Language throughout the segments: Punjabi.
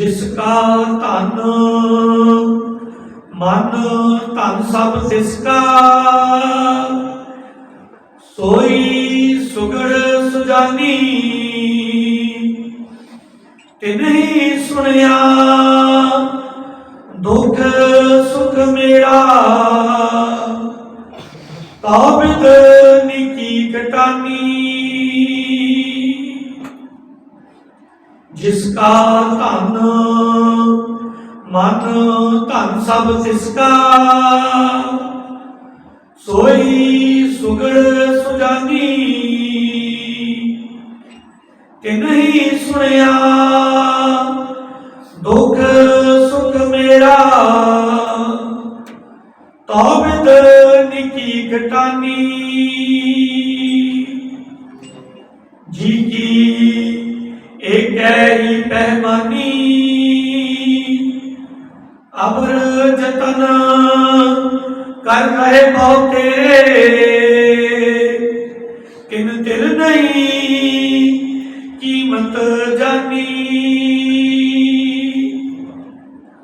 ਜਿਸ ਕਾ ਧਨ, ਮਨ ਧਨ ਸਭ ਤਿਸ ਕਾ ਸੋਈ ਸੁਗੜ ਸੁਜਾਨੀ ਤਿਨਹੀ ਸੁਣਿਆ, ਦੁਖ ਸੁਖ ਮੇਰਾ। ਤਾਬਿਦ ਨਿਕੀ ਕਟਾਨੀ ਜਿਸ ਕਾ ਧਨ, ਮਨ ਧਨ ਸਭ ਤਿਸ ਕਾ। ਸੋਈ ਸੁਗੜ ਸੁਜਾਨੀ, ਕਿ ਨਹੀਂ ਸੁਣਿਆ, ਦੁਖ ਸੁਖ ਮੇਰਾ। ਤਾਬਿਦ ਨਿਕੀ ਘਟਾਨੀ ਏਕੈ ਹੀ ਪਹਿਮਾਨੀ ਅਬਰ ਜਤਨ ਕਰ ਰਹੇ ਬਹੁ ਤੇਰੇ ਕਿਨ ਤਿਲ ਨਹੀਂ, ਕੀਮਤ ਜਾਨੀ।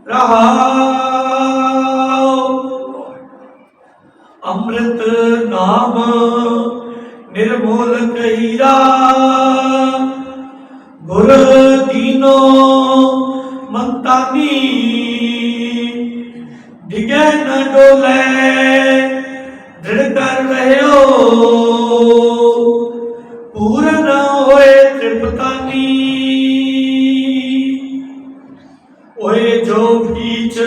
ਰਹਾਉ ਅੰਮ੍ਰਿਤ ਨਾਮ ਨਿਰਮੋਲ ਕਹੀਰਾ जो बीच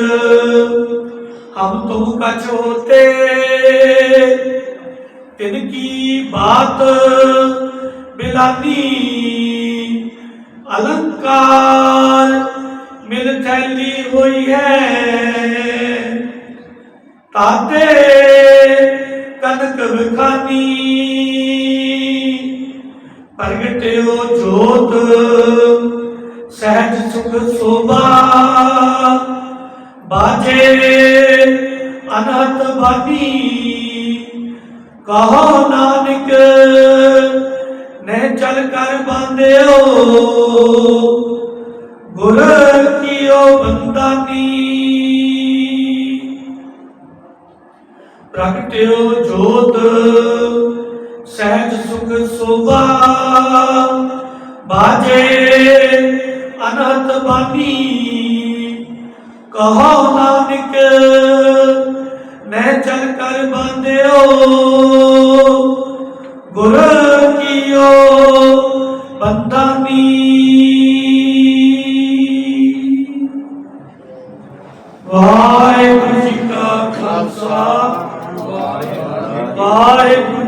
हम तुम का छोते तिनकी बात बिलानी अलंकार मिल थैली हुई है ताते कनक विखानी प्रगट्यो जोत ਸਹਿਜ ਸੁਖ ਸੋਭਾ ਬਾਜੇ ਅਨਹਤ ਬਾਣੀ ਕਹੋ ਨਾਨਕ ਨੇ ਚਲ ਕਰ ਬਾਂਧਿਓ ਗੁਰ ਕੀਓ ਬੰਦਾਨੀ ਪ੍ਰਗਟਿਓ ਜੋਤ ਸਹਿਜ ਸੁਖ ਸੋਭਾ ਬਾਜੇ ਅਨਹਤ ਬਾਣੀ ਕਹੋ ਨਾਨਕ ਮੈਂ ਚਲ ਕਰ ਬੰਦਿਓ ਗੁਰ ਕੀਓ ਬੰਦਾਨੀ ਵਾਹਿਗੁਰੂ ਜੀ ਕਾ ਖਾਲਸਾ ਵਾਹਿਗੁਰੂ